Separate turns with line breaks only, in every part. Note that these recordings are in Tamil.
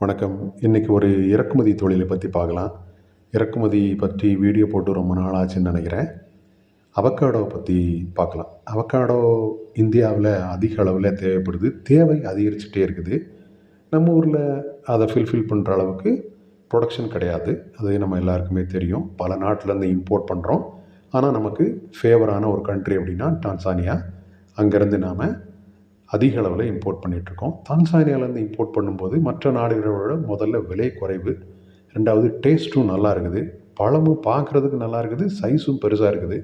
வணக்கம். இன்றைக்கி ஒரு இறக்குமதி தொழிலை பற்றி பார்க்கலாம். இறக்குமதி பற்றி வீடியோ போட்டு ரொம்ப நாள் ஆச்சுன்னு நினைக்கிறேன். அவக்காடோவை பற்றி பார்க்கலாம். அவக்காடோ இந்தியாவில் அதிக அளவில் தேவைப்படுது. தேவை அதிகரிச்சுட்டே இருக்குது. நம்ம ஊரில் அதை ஃபில்ஃபில் பண்ணுற அளவுக்கு ப்ரொடக்ஷன் கிடையாது. அது நம்ம எல்லாருக்குமே தெரியும். பல நாட்டிலேருந்து இம்போர்ட் பண்ணுறோம் ஆனால் நமக்கு ஃபேவரான ஒரு கண்ட்ரி அப்படின்னா டான்சானியா அங்கேருந்து நாம் அதிக அளவில் இம்போர்ட் பண்ணிகிட்ருக்கோம் தான்சானியாவிலேருந்து இம்போர்ட் பண்ணும்போது மற்ற நாடுகளை விட முதல்ல விலை குறைவு. ரெண்டாவது டேஸ்ட்டும் நல்லா இருக்குது. பழமும் பார்க்குறதுக்கு நல்லா இருக்குது. சைஸும் பெருசாக இருக்குது.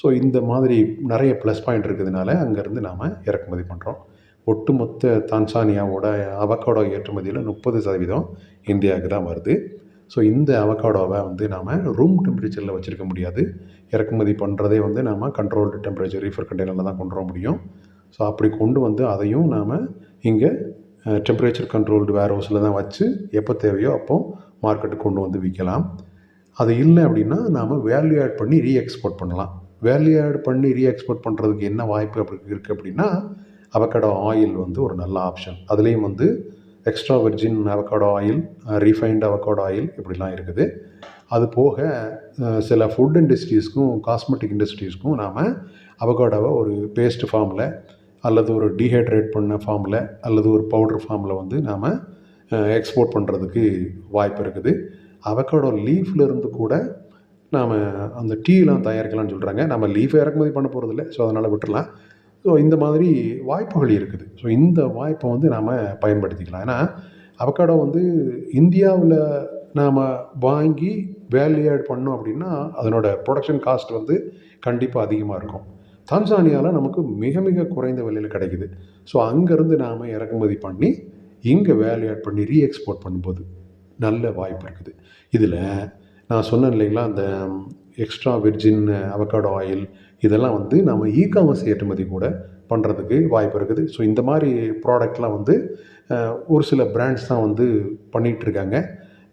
ஸோ இந்த மாதிரி நிறைய ப்ளஸ் பாயிண்ட் இருக்கிறதுனால அங்கேருந்து நாம் இறக்குமதி பண்ணுறோம் ஒட்டுமொத்த தான்சானியாவோட அவக்காடோ ஏற்றுமதியில் முப்பது சதவீதம் இந்தியாவுக்கு தான் வருது. ஸோ இந்த அவக்காடோவை வந்து நாம் ரூம் டெம்பரேச்சரில் வச்சுருக்க முடியாது. இறக்குமதி பண்ணுறதே வந்து நாம் கண்ட்ரோல்டு டெம்பரேச்சர் ரீஃபர் கண்டெய்னரில் தான் கொண்டு வர முடியும். ஸோ அப்படி கொண்டு வந்து அதையும் நாம் இங்கே டெம்பரேச்சர் கண்ட்ரோல்டு வேர் ஹவுஸில் தான் வச்சு எப்போ தேவையோ அப்போ மார்க்கெட்டுக்கு கொண்டு வந்து விற்கலாம். அது இல்லை அப்படின்னா நாம் வேல்யூ ஆட் பண்ணி ரீ எக்ஸ்போர்ட் பண்ணலாம். வேல்யூ ஆட் பண்ணி ரீ எக்ஸ்போர்ட் பண்ணுறதுக்கு என்ன வாய்ப்பு அப்படி இருக்குது அப்படின்னா அவக்கடோ ஆயில் வந்து ஒரு நல்ல ஆப்ஷன் அதுலேயும் வந்து extra virgin avocado oil refined avocado oil இப்படிலாம் இருக்குது. அது போக சில ஃபுட் இண்டஸ்ட்ரீஸ்க்கும் காஸ்மெட்டிக் இண்டஸ்ட்ரீஸ்க்கும் நாம் அவகாடோவை ஒரு பேஸ்ட் ஃபார்மில் அல்லது ஒரு டீஹைட்ரேட் பண்ண ஃபார்மில் அல்லது ஒரு பவுடர் ஃபார்மில் வந்து நாம் எக்ஸ்போர்ட் பண்ணுறதுக்கு வாய்ப்பு இருக்குது. அவக்காடோ லீஃப்ல இருந்து கூட நாம் அந்த டீலாம் தயாரிக்கலாம்னு சொல்கிறாங்க நம்ம லீஃபை இறக்குமதி பண்ண போகிறதில்ல ஸோ அதனால் விட்டுறலாம். ஸோ இந்த மாதிரி வாய்ப்புகள் இருக்குது. ஸோ இந்த வாய்ப்பை வந்து நாம் பயன்படுத்திக்கலாம். ஏன்னா அவக்காடோ வந்து இந்தியாவில் நாம் வாங்கி வேல்யூ ஆட் பண்ணோம் அப்படின்னா அதனோட ப்ரொடக்ஷன் காஸ்ட் வந்து கண்டிப்பாக அதிகமாக இருக்கும். தான்சானியாவில் நமக்கு மிக மிக குறைந்த விலையில் கிடைக்குது. ஸோ அங்கேருந்து நாம் இறக்குமதி பண்ணி இங்கே வேல்யூ ஆட் பண்ணி ரீ எக்ஸ்போர்ட் பண்ணும்போது நல்ல வாய்ப்பு இருக்குது. இதில் நான் சொன்னேன் இல்லைங்களா அந்த எக்ஸ்ட்ரா விர்ஜின் அவகாடோ ஆயில் இதெல்லாம் வந்து நம்ம இ காமர்ஸ் ஏற்றுமதி கூட பண்ணுறதுக்கு வாய்ப்பு இருக்குது. ஸோ இந்த மாதிரி ப்ராடக்ட்லாம் வந்து ஒரு சில பிராண்ட்ஸ் தான் வந்து பண்ணிகிட்ருக்காங்க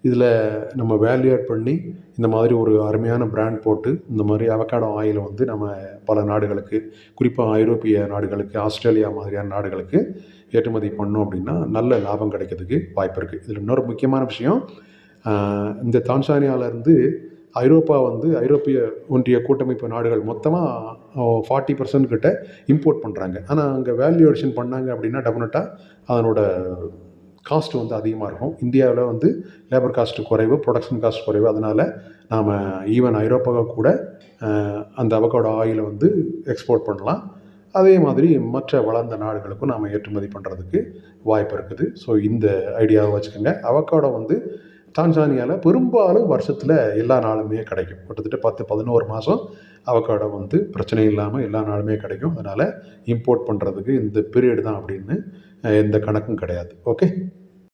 இதில் நம்ம வேல்யூ ஆட் பண்ணி இந்த மாதிரி ஒரு அருமையான பிராண்ட் போட்டு இந்த மாதிரி அவகாடோ ஆயிலை வந்து நம்ம பல நாடுகளுக்கு குறிப்பாக ஐரோப்பிய நாடுகளுக்கு ஆஸ்திரேலியா மாதிரியான நாடுகளுக்கு ஏற்றுமதி பண்ணோம் அப்படின்னா நல்ல லாபம் கிடைக்கிறதுக்கு வாய்ப்பு இருக்குது இதில் இன்னொரு முக்கியமான விஷயம் இந்த தான்சானியாவிலேருந்து ஐரோப்பா வந்து ஐரோப்பிய ஒன்றிய கூட்டமைப்பு நாடுகள் மொத்தமாக ஃபார்ட்டி பர்சன்ட் கிட்ட இம்போர்ட் பண்ணுறாங்க ஆனால் அங்கே வேல்யூ அடிஷன் பண்ணாங்க அப்படின்னா டெஃபினட்டாக அதனோட காஸ்ட் வந்து அதிகமாக இருக்கும். இந்தியாவில் வந்து லேபர் காஸ்ட் குறைவு ப்ரொடக்ஷன் காஸ்ட் குறைவு. அதனால் நாம் ஈவன் ஐரோப்பாவை கூட அந்த அவக்கோட ஆயிலை வந்து எக்ஸ்போர்ட் பண்ணலாம். அதே மாதிரி மற்ற வளர்ந்த நாடுகளுக்கும் நாம் ஏற்றுமதி பண்ணுறதுக்கு வாய்ப்பு இருக்குது. ஸோ இந்த ஐடியாவை வச்சுக்கோங்க. அவக்காடோ வந்து தான்சானியாவில் பெரும்பாலும் வருஷத்தில் எல்லா நாளுமே கிடைக்கும். கிட்டத்தட்ட பத்து பதினோரு மாதம் அவக்காடோ வந்து பிரச்சனை இல்லாமல் எல்லா நாளுமே கிடைக்கும். அதனால் இம்போர்ட் பண்ணுறதுக்கு இந்த பீரியட் தான் அப்படின்னு எந்த கணக்கும் கிடையாது. ஓகே